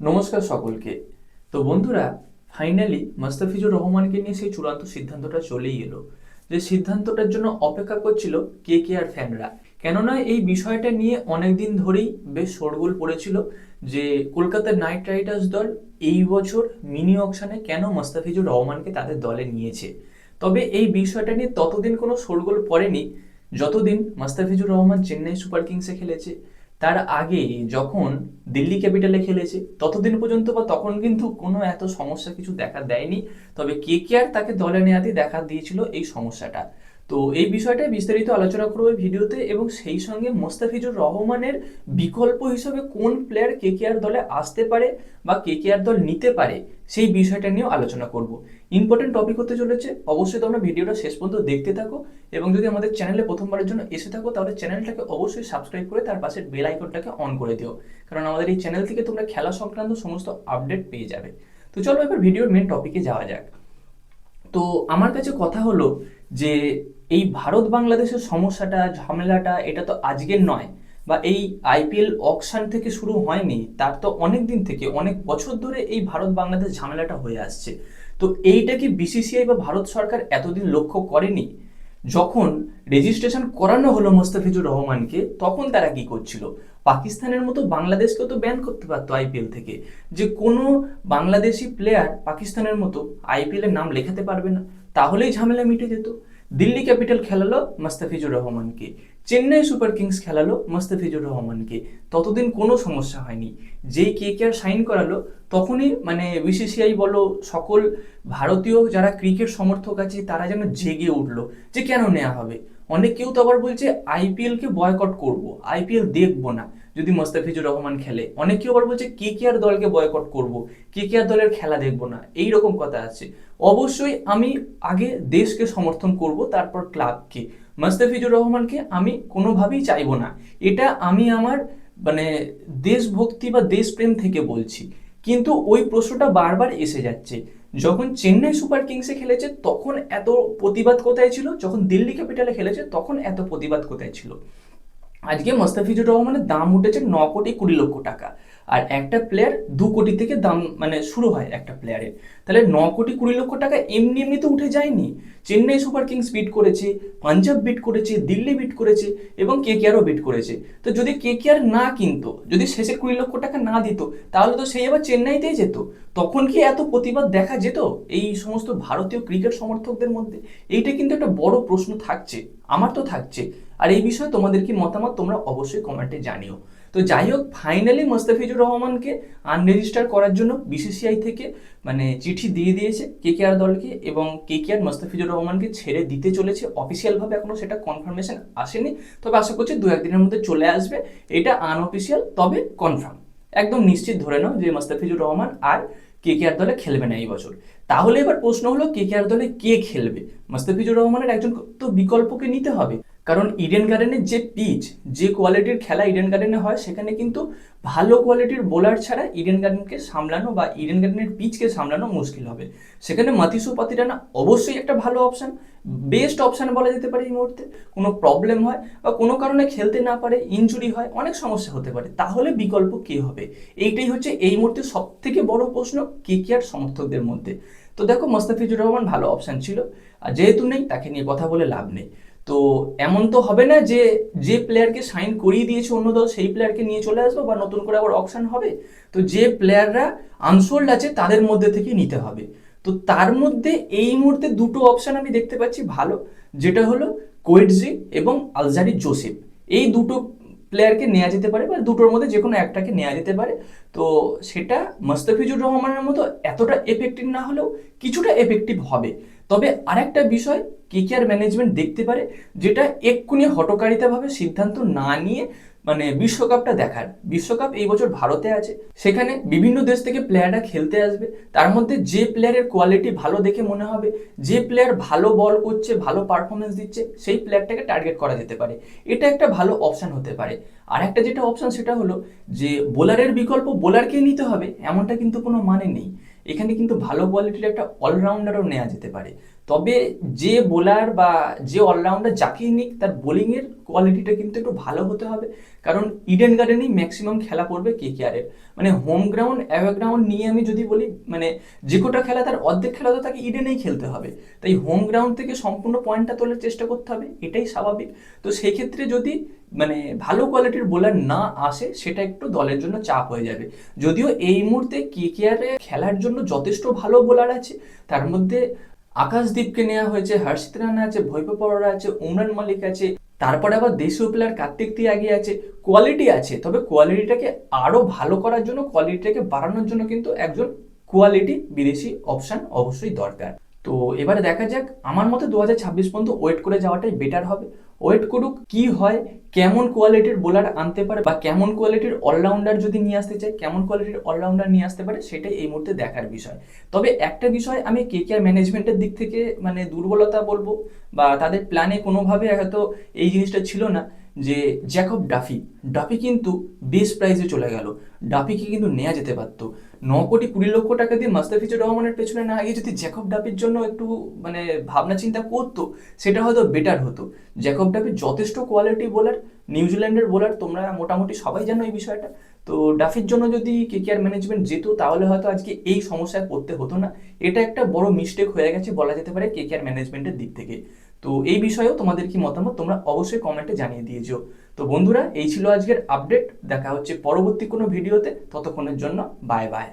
নমস্কার সকলকে। তো বন্ধুরা ফাইনালি মাস্তাফিজুর রহমানকে নিয়ে সেই চূড়ান্ত সিদ্ধান্তটা চলেই এলো। যে সিদ্ধান্তটার জন্য অপেক্ষা করছিল কে কে আর ফ্যানরা। কেননা এই বিষয়টা নিয়ে অনেকদিন ধরেই বেশ শোরগোল পড়েছিল যে কলকাতার নাইট রাইডার্স দল এই বছর মিনি অকশানে কেন মাস্তাফিজুর রহমানকে তাদের দলে নিয়েছে। তবে এই বিষয়টা নিয়ে ততদিন কোনো শোরগোল পড়েনি। যতদিন মাস্তাফিজুর রহমান চেন্নাই সুপার কিংসে খেলেছে তার আগে যখন দিল্লি ক্যাপিটালে খেলেছে, ততদিন পর্যন্ত বা তখন কিন্তু কোনো এত সমস্যা কিছু দেখা দেয়নি। তবে কে কে আর তাকে দলে নেওয়াতে দেখা দিয়েছিল এই সমস্যাটা। তো এই বিষয়টা বিস্তারিত আলোচনা করব ভিডিওতে এবং সেই সঙ্গে মোস্তাফিজুর রহমানের বিকল্প হিসেবে কোন প্লেয়ার কে কে আর দলে আসতে পারে বা কে কে আর দল নিতে পারে, সেই বিষয়টা নিয়েও আলোচনা করব। ইম্পর্টেন্ট টপিক হতে চলেছে, অবশ্যই তোমরা ভিডিওটা শেষ পর্যন্ত দেখতে থাকো এবং যদি আমাদের চ্যানেলে প্রথমবারের জন্য এসে থাকো, তাহলে চ্যানেলটাকে অবশ্যই সাবস্ক্রাইব করে তার পাশের বেল আইকনটাকে অন করে দিও, কারণ আমাদের এই চ্যানেল থেকে তোমরা খেলা সংক্রান্ত সমস্ত আপডেট পেয়ে যাবে। তো চলো এবার ভিডিওর মেন টপিকে যাওয়া যাক। তো আমার কাছে কথা হলো যে এই ভারত বাংলাদেশের সমস্যাটা, ঝামেলাটা, এটা তো আজকের নয় বা এই আইপিএল অকশন থেকে শুরু হয়নি, তার তো অনেক দিন থেকে, অনেক বছর ধরে এই ভারত বাংলাদেশ ঝামেলাটা হয়ে আসছে। তো এইটা কি বিসিসিআই বা ভারত সরকার এতদিন লক্ষ্য করেনি? যখন রেজিস্ট্রেশন করানো হলো মোস্তাফিজুর রহমানকে, তখন তারা কি করছিল? পাকিস্তানের মতো বাংলাদেশকেও তো ব্যান করতে পারতো আইপিএল থেকে। যে কোনো বাংলাদেশি প্লেয়ার পাকিস্তানের মতো আইপিএল এর নাম লেখাতে পারবে না, তাহলেই ঝামেলা মিটে যেত। দিল্লি ক্যাপিটাল খেলালো মাস্তাফিজুর রহমানকে। চেন্নাই সুপার কিংস খেলালো মোস্তাফিজুর রহমানকে। ততদিন কোনো সমস্যা হয়নি। যেই কে কে আর সাইন করালো, তখনই মানে বিসিসিআই বলো, সকল ভারতীয় যারা ক্রিকেট সমর্থক আছে, তারা যেন জেগে উঠল যে কেন নেওয়া হবে? অনেক কেউ তো আবার বলছে, আইপিএলকে বয়কট করব, আইপিএল দেখব না। যদি মোস্তাফিজুর রহমান খেলে অনেক আবার বলছে, কে কে আর দলকে বয়কট করব? কে কে আর দলের খেলা দেখব না? এই রকম কথা আছে। অবশ্যই আমি আগে দেশকে সমর্থন করব, তারপর ক্লাবকে। মোস্তাফিজুর রহমানকে আমি কোনোভাবেই চাইব না। এটা আমি আমার মানে দেশভক্তি বা দেশপ্রেম থেকে বলছি। কিন্তু ওই প্রশ্নটা বারবার এসে যাচ্ছে। যখন চেন্নাই সুপার কিংসে খেলেছে, তখন এত প্রতিবাদ কোথায় ছিল? যখন দিল্লি ক্যাপিটালে খেলেছে, তখন এত প্রতিবাদ কোথায় ছিল? আজকে মোস্তাফিজুর রহমানের দাম উঠেছে ন কোটি কুড়ি লক্ষ টাকা। আর একটা প্লেয়ার দু কোটি থেকে দাম মানে শুরু হয় একটা প্লেয়ারের তাহলে ন কোটি কুড়ি লক্ষ টাকা এমনি এমনি তো উঠে যায়নি। চেন্নাই সুপার কিংস বিট করেছে, পাঞ্জাব বিট করেছে, দিল্লি বিট করেছে এবং কে কেআরও বিট করেছে। তো যদি কে কেআর না কিনতো, যদি শেষে কুড়ি লক্ষ টাকা না দিত, তাহলে তো সেই আবার চেন্নাইতেই যেত। তখন কি এত প্রতিবাদ দেখা যেত এই সমস্ত ভারতীয় ক্রিকেট সমর্থকদের মধ্যে? এইটা কিন্তু একটা বড় প্রশ্ন থাকছে, আমার তো থাকছে। আর এই বিষয়ে তোমাদের কি মতামত? তোমরা অবশ্যই কমেন্টে জানিও। তো যাই হোক ফাইনালি মোস্তাফিজুর রহমানকে আনরেজিস্টার করার জন্য বিসিসিআই থেকে মানে চিঠি দিয়ে দিয়েছে কে কে আর দলকে এবং কে কে আর মোস্তাফিজুর রহমানকে ছেড়ে দিতে চলেছে। অফিসিয়ালভাবে এখনও সেটা কনফার্মেশন আসেনি। তবে আশা করছি দু একদিনের মধ্যে চলে আসবে। এটা আনঅফিসিয়াল তবে কনফার্ম একদম নিশ্চিত ধরে নাও যে মোস্তাফিজুর রহমান আর কে কে আর দলে খেলবে না এই বছর। তাহলে এবার প্রশ্ন হলো কে কে আর দলে কে খেলবে? মোস্তাফিজুর রহমানের একজন তো বিকল্পকে নিতে হবে। কারণ ইডেন গার্ডেনের যে পিচ যে কোয়ালিটির খেলা ইডেন গার্ডেনে হয়, সেখানে কিন্তু ভালো কোয়ালিটির বোলার ছাড়া ইডেন গার্ডেনকে সামলানো বা ইডেন গার্ডেনের পিচকে সামলানো মুশকিল হবে। সেখানে মাতিসু পাতিরানা অবশ্যই একটা ভালো অপশান বেস্ট অপশান বলা যেতে পারে এই মুহূর্তে। কোনো প্রবলেম হয় বা কোনো কারণে খেলতে না পারে ইনজুরি হয়, অনেক সমস্যা হতে পারে। তাহলে বিকল্প কে হবে? এইটাই হচ্ছে এই মুহূর্তে সব থেকে বড় প্রশ্ন কে কে আর সমর্থকদের মধ্যে। তো দেখো, মোস্তাফিজুর রহমান ভালো অপশান ছিল। আর যেহেতু নেই, তাকে নিয়ে কথা বলে লাভ নেই। তো এমন তো হবে না যে যে প্লেয়ারকে সাইন করিয়ে দিয়েছে অন্য দল, সেই প্লেয়ারকে নিয়ে চলে আসব বা নতুন করে আবার অপশান হবে। তো যে প্লেয়াররা আনসোল্ড আছে, তাদের মধ্যে থেকে নিতে হবে। তো তার মধ্যে এই মুহূর্তে দুটো অপশান আমি দেখতে পাচ্ছি ভালো, যেটা হলো কোয়েটজি এবং আলজারি জোসেফ এই দুটো প্লেয়ারকে নেওয়া যেতে পারে বা দুটোর মধ্যে যে কোনো একটাকে নেওয়া যেতে পারে। তো সেটা মোস্তাফিজুর রহমানের মতো এতটা এফেক্টিভ না হলেও কিছুটা এফেক্টিভ হবে। তবে আরেকটা বিষয় কেকেআর ম্যানেজমেন্ট দেখতে পারে, যেটা এক্ষুনি হটকারিতাভাবে সিদ্ধান্ত না নিয়ে মানে বিশ্বকাপটা দেখার। বিশ্বকাপ এই বছর ভারতে আছে। সেখানে বিভিন্ন দেশ থেকে প্লেয়াররা খেলতে আসবে। তার মধ্যে যে প্লেয়ারের কোয়ালিটি ভালো দেখে মনে হবে, যে প্লেয়ার ভালো বল করছে, ভালো পারফরমেন্স দিচ্ছে, সেই প্লেয়ারটাকে টার্গেট করা যেতে পারে। এটা একটা ভালো অপশান হতে পারে। আর একটা যেটা অপশান সেটা হলো যে বোলারের বিকল্প বোলারকেই নিতে হবে, এমনটা কিন্তু কোনো মানে নেই। এখানে কিন্তু ভালো কোয়ালিটির একটা অলরাউন্ডারও নেওয়া যেতে পারে। তবে যে বোলার বা যে অলরাউন্ডার যাকেই নিক, তার বোলিংয়ের কোয়ালিটিটা কিন্তু একটু ভালো হতে হবে। কারণ ইডেন গার্ডেনেই ম্যাক্সিমাম খেলা পড়বে কে কে আরের মানে হোম গ্রাউন্ড অ্যাওয়ে গ্রাউন্ড নিয়ে আমি যদি বলি মানে যে কোটা খেলা তার অর্ধেক খেলা তো তাকে ইডেনেই খেলতে হবে। তাই হোম গ্রাউন্ড থেকে সম্পূর্ণ পয়েন্টটা তোলার চেষ্টা করতে হবে, এটাই স্বাভাবিক। তো সেই ক্ষেত্রে যদি মানে ভালো কোয়ালিটির বোলার না আসে, সেটা একটু দলের জন্য চাপ হয়ে যাবে। যদিও এই মুহূর্তে কে কে আরে খেলার জন্য যথেষ্ট ভালো বোলার আছে, তার মধ্যে আকাশদীপকে নেওয়া হয়েছে হর্ষিত রানা আছে ভৈব পরোরা আছে উমরান মালিক আছে, তারপরে আবার দেশীয় প্লেয়ার কার্তিক তিয়াগি আছে কোয়ালিটি আছে, তবে কোয়ালিটিটাকে আরও ভালো করার জন্য কোয়ালিটিটাকে বাড়ানোর জন্য কিন্তু একজন কোয়ালিটি বিদেশি অপশন অবশ্যই দরকার। তো এবারে দেখা যাক, আমার মতে দু হাজার ছাব্বিশ পর্যন্ত ওয়েট করে যাওয়াটাই বেটার হবে। ওয়েট করুক, কি হয়, কেমন কোয়ালিটির বোলার আনতে পারে বা কেমন কোয়ালিটির অলরাউন্ডার যদি নিয়ে আসতে চায়, কেমন কোয়ালিটির অলরাউন্ডার নিয়ে আসতে পারে, সেটাই এই মুহূর্তে দেখার বিষয়। তবে একটা বিষয় আমি কে কে ম্যানেজমেন্টের দিক থেকে মানে দুর্বলতা বলব বা তাদের প্ল্যানে কোনোভাবে হয়তো এই জিনিসটা ছিল না। যে জ্যাকব ডাফি ডাফি কিন্তু বেস প্রাইজে চলে গেল। ডাফিকে কিন্তু নেওয়া যেতে পারত। ন কোটি কুড়ি লক্ষ টাকা দিয়ে মাস্তাফিজুর রহমানের পেছনে না গিয়ে যদি জ্যাকব ডাফির জন্য একটু মানে ভাবনা চিন্তা করতো, সেটা হয়তো বেটার হতো। জ্যাকব ডাফির যথেষ্ট কোয়ালিটি বোলার নিউজিল্যান্ডের বোলার তোমরা মোটামুটি সবাই জানো এই বিষয়টা। তো ডাফির জন্য যদি কেকেআর ম্যানেজমেন্ট যেত, তাহলে হয়তো আজকে এই সমস্যায় পড়তে হতো না। এটা একটা বড় মিস্টেক হয়ে গেছে বলা যেতে পারে কেকেআর ম্যানেজমেন্টের দিক থেকে। তো এই বিষয়েও তোমাদের কি মতামত? তোমরা অবশ্যই কমেন্টে জানিয়ে দিয়েছ। তো বন্ধুরা, এই ছিল আজকের আপডেট দেখা হচ্ছে পরবর্তী কোনো ভিডিওতে ততক্ষণের জন্য বাই বাই